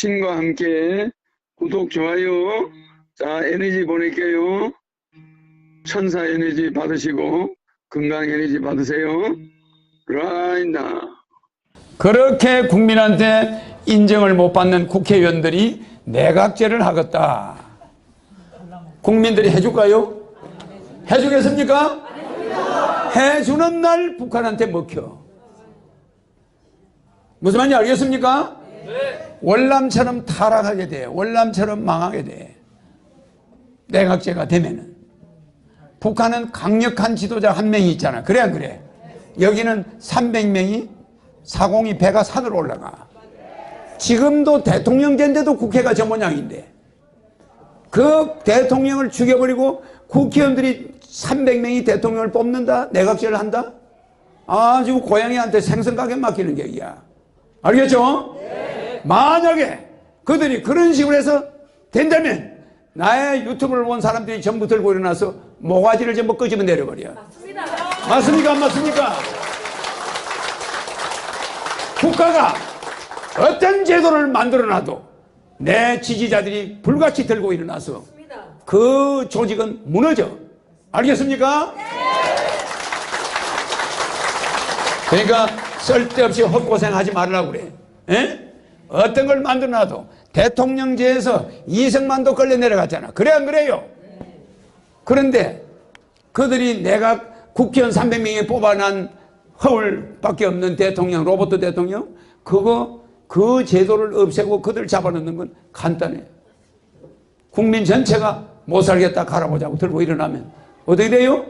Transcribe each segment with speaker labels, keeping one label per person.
Speaker 1: 신과 함께 구독, 좋아요. 자, 에너지 보낼게요. 천사 에너지 받으시고 건강 에너지 받으세요. 라이나.
Speaker 2: 그렇게 국민한테 인정을 못 받는 국회의원들이 내각제를 하겠다. 국민들이 해줄까요? 해주겠습니까? 해주는 날 북한한테 먹혀. 무슨 말인지 알겠습니까? 월남처럼 타락하게 돼. 월남처럼 망하게 돼. 내각제가 되면은. 북한은 강력한 지도자 한 명이 있잖아. 그래 안 그래? 여기는 300명이 사공이 배가 산으로 올라가. 지금도 대통령 된데도 국회가 저 모양인데. 그 대통령을 죽여버리고 국회의원들이 300명이 대통령을 뽑는다? 내각제를 한다? 아주 고양이한테 생선가게 맡기는 격이야. 알겠죠? 만약에 그들이 그런 식으로 해서 된다면 나의 유튜브를 본 사람들이 전부 들고 일어나서 모가지를 전부 끄집어 내려버려. 맞습니까? 안 맞습니까? 국가가 어떤 제도를 만들어놔도 내 지지자들이 불같이 들고 일어나서 그 조직은 무너져. 알겠습니까? 그러니까 쓸데없이 헛고생하지 말라고 그래. 에? 어떤 걸 만들어놔도 대통령제에서 이승만도 걸려 내려갔잖아. 그래 안 그래요? 그런데 그들이 내가 국회의원 300명이 뽑아난 허울밖에 없는 대통령, 로버트 대통령, 그거, 그 제도를 없애고 그들 잡아놓는 건 간단해요. 국민 전체가 못 살겠다 갈아보자고 들고 일어나면 어떻게 돼요?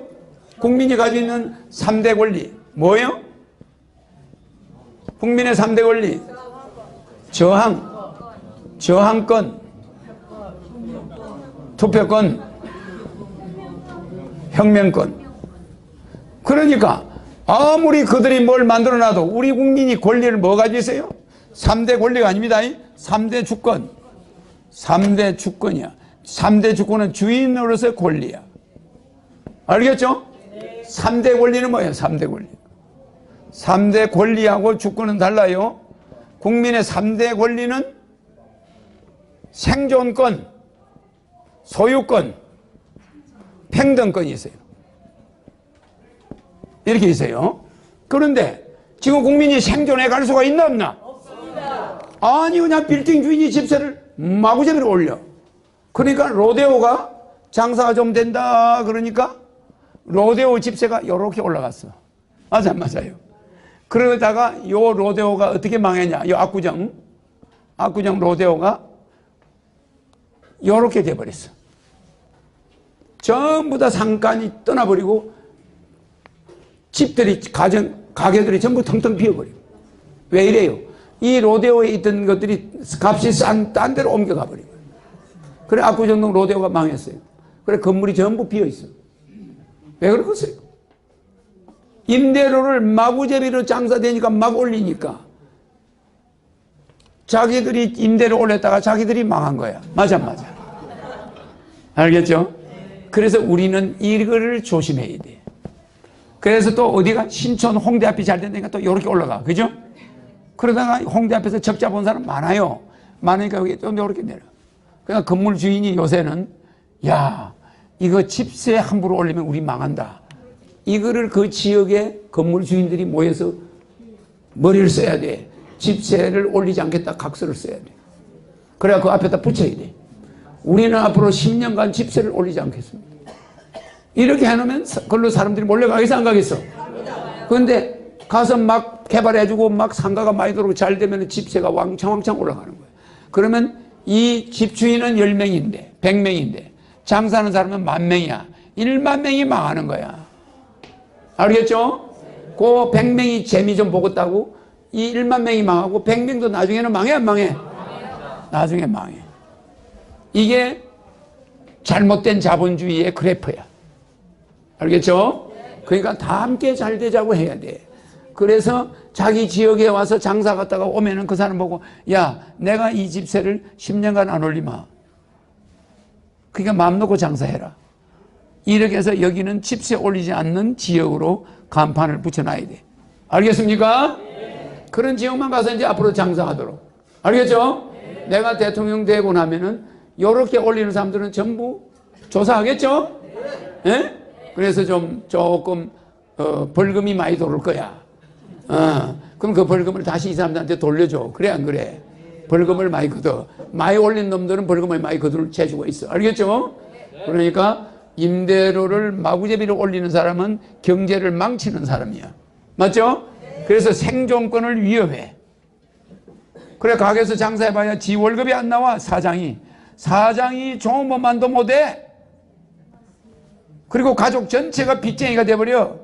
Speaker 2: 국민이 가지고 있는 3대 권리, 뭐예요? 국민의 3대 권리. 저항, 저항권, 투표권, 혁명권. 그러니까 아무리 그들이 뭘 만들어놔도 우리 국민이 권리를 뭐 가지고 있어요? 3대 권리가 아닙니다. 3대 주권. 3대 주권이야. 3대 주권은 주인으로서의 권리야. 알겠죠? 3대 권리는 뭐예요? 3대 권리. 3대 권리하고 주권은 달라요. 국민의 3대 권리는 생존권, 소유권, 평등권이 있어요. 이렇게 있어요. 그런데 지금 국민이 생존해 갈 수가 있나 없나? 없습니다. 아니 그냥 빌딩 주인이 집세를 마구잡이로 올려. 그러니까 로데오가 장사가 좀 된다 그러니까 로데오 집세가 이렇게 올라갔어. 맞아 안 맞아요? 그러다가 요 로데오가 어떻게 망했냐? 요 압구정 압구정 로데오가 요렇게 돼버렸어. 전부 다 상간이 떠나버리고 집들이 가정 가게들이 전부 텅텅 비어버려. 왜 이래요? 이 로데오에 있던 것들이 값이 싼 딴 데로 옮겨가 버려. 그래 압구정동 로데오가 망했어요. 그래 건물이 전부 비어 있어. 왜 그러겠어요? 임대료를 마구제비로 장사되니까 막 올리니까 자기들이 임대료 올렸다가 자기들이 망한 거야. 맞아 맞아. 알겠죠? 그래서 우리는 이거를 조심해야 돼. 그래서 또 어디가 신촌 홍대 앞이 잘 된다니까 또 이렇게 올라가. 그죠? 그러다가 홍대 앞에서 적자 본 사람 많아요. 많으니까 여기 또 이렇게 내려. 그러니까 건물 주인이 요새는 야, 이거 집세 함부로 올리면 우리 망한다. 이거를 그 지역의 건물 주인들이 모여서 머리를 써야 돼. 집세를 올리지 않겠다. 각서를 써야 돼. 그래야 그 앞에다 붙여야 돼. 우리는 앞으로 10년간 집세를 올리지 않겠습니다. 이렇게 해놓으면 그걸로 사람들이 몰려가겠어 안 가겠어? 그런데 가서 막 개발해주고 막 상가가 많이 들어오고 잘 되면 집세가 왕창왕창 올라가는 거예요. 그러면 이 집주인은 10명인데 100명인데 장사하는 사람은 만 명이야. 1만 명이 망하는 거야. 알겠죠? 그 100명이 재미 좀 보겠다고 이 1만 명이 망하고 100명도 나중에는 망해 안 망해? 나중에 망해. 이게 잘못된 자본주의의 그래프야. 알겠죠? 그러니까 다 함께 잘 되자고 해야 돼. 그래서 자기 지역에 와서 장사 갔다가 오면은 그 사람 보고 야 내가 이 집세를 10년간 안 올리마. 그러니까 마음 놓고 장사해라. 이렇게 해서 여기는 집세 올리지 않는 지역으로 간판을 붙여놔야 돼. 알겠습니까? 그런 지역만 가서 이제 앞으로 장사하도록. 알겠죠? 내가 대통령 되고 나면은 요렇게 올리는 사람들은 전부 조사하겠죠? 예? 그래서 좀 조금 어, 벌금이 많이 돌을 거야. 어, 그럼 그 벌금을 다시 이 사람들한테 돌려줘. 그래 안 그래? 벌금을 많이 걷어. 많이 올린 놈들은 벌금을 많이 거둘 재주가 있어. 알겠죠? 그러니까 임대료를 마구제비로 올리는 사람은 경제를 망치는 사람이야. 맞죠? 그래서 생존권을 위협해. 그래 가게에서 장사해봐야 지 월급이 안 나와 사장이 사장이 좋은 것만도 못해 그리고 가족 전체가 빚쟁이가 돼버려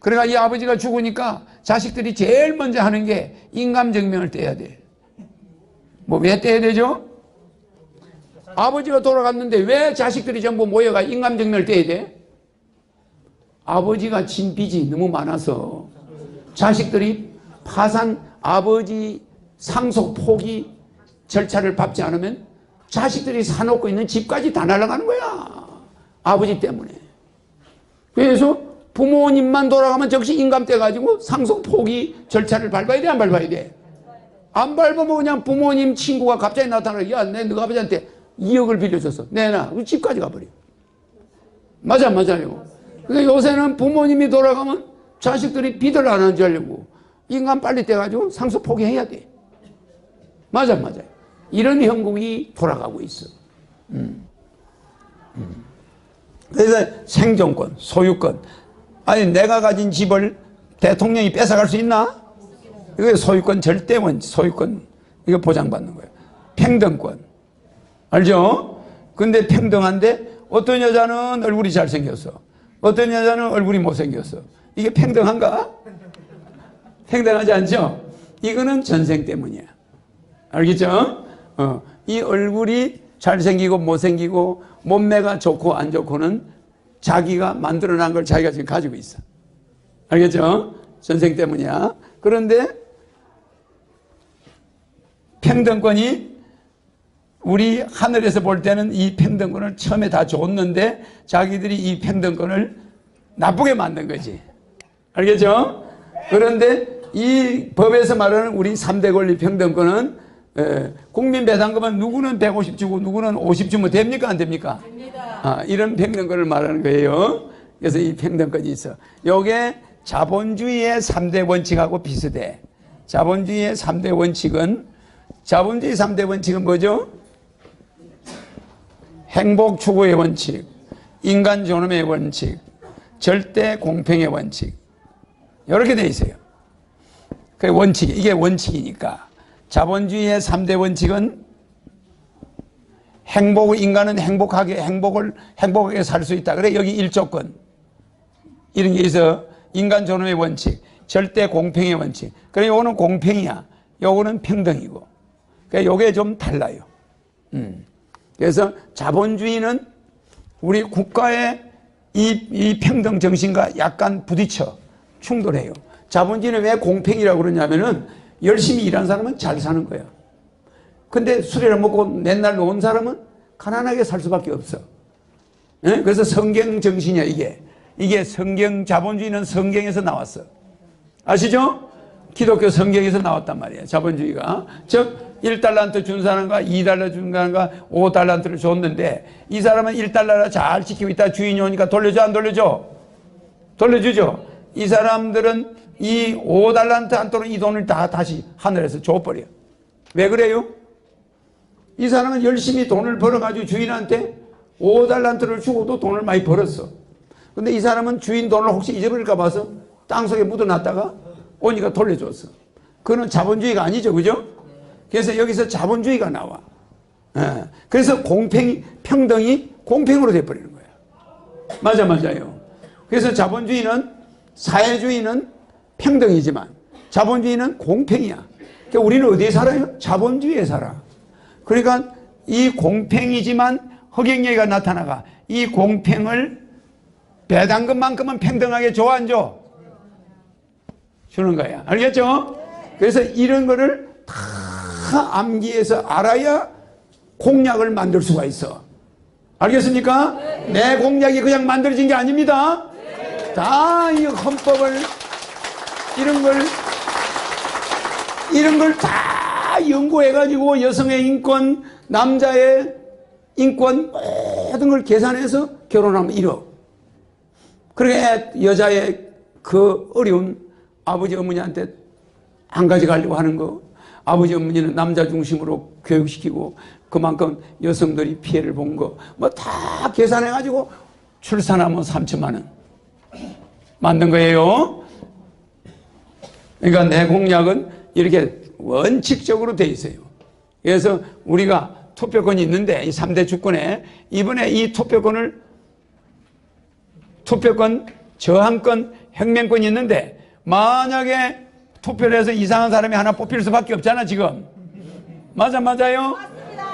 Speaker 2: 그러니까 이 아버지가 죽으니까 자식들이 제일 먼저 하는 게 인감증명을 떼야 돼 뭐 왜 떼야 되죠? 아버지가 돌아갔는데 왜 자식들이 전부 모여가 인감증명을 떼야 돼? 아버지가 진 빚이 너무 많아서 자식들이 파산 아버지 상속 포기 절차를 밟지 않으면 자식들이 사놓고 있는 집까지 다 날아가는 거야. 아버지 때문에. 그래서 부모님만 돌아가면 즉시 인감 떼가지고 상속 포기 절차를 밟아야 돼, 안 밟아야 돼? 안 밟으면 그냥 부모님 친구가 갑자기 나타나, 야, 내 너가 아버지한테 2억을 빌려줬어. 내놔. 그 집까지 가버려. 맞아, 맞아요. 그러니까 요새는 부모님이 돌아가면 자식들이 빚을 안 하는 줄 알고 인간 빨리 떼가지고 상속 포기해야 돼. 맞아, 맞아요. 이런 형국이 돌아가고 있어. 음. 음. 그래서 생존권, 소유권. 아니, 내가 가진 집을 대통령이 뺏어갈 수 있나? 이거 소유권 절대 원칙, 소유권. 이거 보장받는 거예요. 평등권. 알죠? 근데 평등한데 어떤 여자는 얼굴이 잘생겼어. 어떤 여자는 얼굴이 못생겼어. 이게 평등한가? 평등하지 않죠? 이거는 전생 때문이야. 알겠죠? 어, 이 얼굴이 잘생기고 못생기고 몸매가 좋고 안 좋고는 자기가 만들어낸 걸 자기가 지금 가지고 있어. 알겠죠? 전생 때문이야. 그런데 평등권이 우리 하늘에서 볼 때는 이 평등권을 처음에 다 줬는데 자기들이 이 평등권을 나쁘게 만든 거지. 알겠죠? 그런데 이 법에서 말하는 우리 3대 권리 평등권은 에, 국민 배당금은 누구는 150 주고 누구는 50 주면 됩니까? 안 됩니까?
Speaker 3: 됩니다.
Speaker 2: 아, 이런 평등권을 말하는 거예요. 그래서 이 평등권이 있어. 요게 자본주의의 3대 원칙하고 비슷해. 자본주의의 3대 원칙은 자본주의 3대 원칙은 뭐죠? 행복 추구의 원칙, 인간 존엄의 원칙, 절대 공평의 원칙. 이렇게 돼 있어요. 그 원칙, 이게 원칙이니까. 자본주의의 3대 원칙은 행복을, 인간은 행복하게, 행복을, 행복하게 살 수 있다. 그래, 여기 일조건. 이런 게 있어. 인간 존엄의 원칙, 절대 공평의 원칙. 그래, 요거는 공평이야. 요거는 평등이고. 그래, 요게 좀 달라요. 음. 그래서 자본주의는 우리 국가의 이, 이 평등 정신과 약간 부딪혀 충돌해요. 자본주의는 왜 공평이라고 그러냐면은 열심히 일한 사람은 잘 사는 거야. 근데 술이를 먹고 맨날 노는 사람은 가난하게 살 수밖에 없어. 예? 그래서 성경 정신이야, 이게. 이게 성경, 자본주의는 성경에서 나왔어. 아시죠? 기독교 성경에서 나왔단 말이야, 자본주의가. 즉, 1달란트 준 사람과 2달러 준 사람과 5달란트를 줬는데 이 사람은 1달러를 잘 지키고 있다 주인이 오니까 돌려줘 안 돌려줘? 돌려주죠. 이 사람들은 이 5달란트 안토는 이 돈을 다 다시 하늘에서 줘버려. 왜 그래요? 이 사람은 열심히 돈을 벌어가지고 주인한테 5달란트를 주고도 돈을 많이 벌었어. 근데 이 사람은 주인 돈을 혹시 잊어버릴까 봐서 땅속에 묻어놨다가 오니까 돌려줬어. 그거는 자본주의가 아니죠. 그죠? 그래서 여기서 자본주의가 나와. 예. 그래서 공평이, 평등이 공평으로 돼버리는 거야. 맞아, 맞아요. 그래서 자본주의는, 사회주의는 평등이지만 자본주의는 공평이야. 그러니까 우리는 어디에 살아요? 자본주의에 살아. 그러니까 이 공평이지만 허경영이가 나타나가 이 공평을 배당금만큼은 평등하게 줘, 안 줘? 주는 거야. 알겠죠? 그래서 이런 거를 다 암기해서 알아야 공약을 만들 수가 있어. 알겠습니까? 내 공약이 그냥 만들어진 게 아닙니다. 다 이 헌법을 이런 걸 이런 걸 다 연구해가지고 여성의 인권, 남자의 인권 모든 걸 계산해서 결혼하면 1억. 그러게 여자의 그 어려운 아버지 어머니한테 안 가져가려고 하는 거 아버지 어머니는 남자 중심으로 교육시키고 그만큼 여성들이 피해를 본 거 뭐 다 계산해 가지고 출산하면 3천만 원 만든 거예요. 그러니까 내 공약은 이렇게 원칙적으로 돼 있어요. 그래서 우리가 투표권이 있는데 이 3대 주권에 이번에 이 투표권을 투표권, 저항권, 혁명권이 있는데 만약에 투표를 해서 이상한 사람이 하나 뽑힐 수밖에 없잖아 지금. 맞아 맞아요?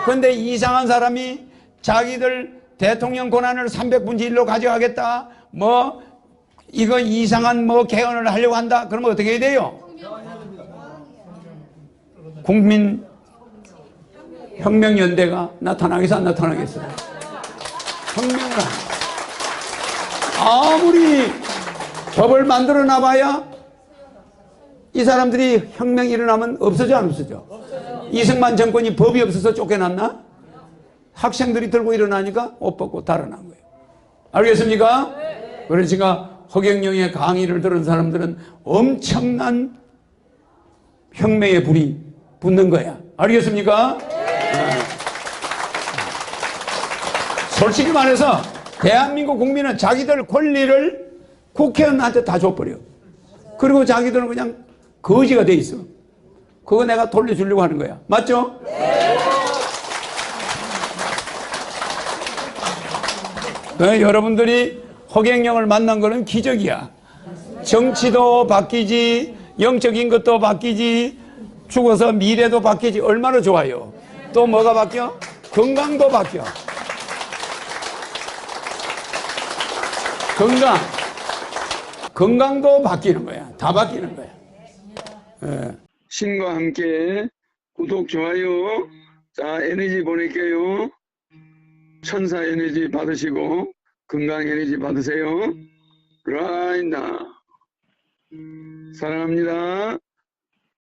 Speaker 2: 근데 이상한 사람이 자기들 대통령 권한을 300분의 1로 가져가겠다 뭐 이거 이상한 뭐 개헌을 하려고 한다 그러면 어떻게 해야 돼요? 국민 혁명연대가 나타나겠어 안 나타나겠어? 혁명을 한 아무리 법을 만들어 놔봐야 이 사람들이 혁명이 일어나면 없어져 안 없어져? 이승만 정권이 법이 없어서 쫓겨났나? 학생들이 들고 일어나니까 옷 벗고 달아난 거예요. 알겠습니까? 그러니까 허경영의 강의를 들은 사람들은 엄청난 혁명의 불이 붙는 거야. 알겠습니까? 네. 솔직히 말해서 대한민국 국민은 자기들 권리를 국회의원한테 다 줘버려. 그리고 자기들은 그냥 거지가 돼 있어. 그거 내가 돌려주려고 하는 거야. 맞죠? 네, 여러분들이 허경영을 만난 거는 기적이야. 정치도 바뀌지, 영적인 것도 바뀌지, 죽어서 미래도 바뀌지. 얼마나 좋아요. 또 뭐가 바뀌어? 건강도 바뀌어. 건강. 건강도 바뀌는 거야. 다 바뀌는 거야. 예.
Speaker 1: 신과 함께 구독, 좋아요. 자, 에너지 보낼게요. 천사 에너지 받으시고, 건강 에너지 받으세요. 라인다. 사랑합니다.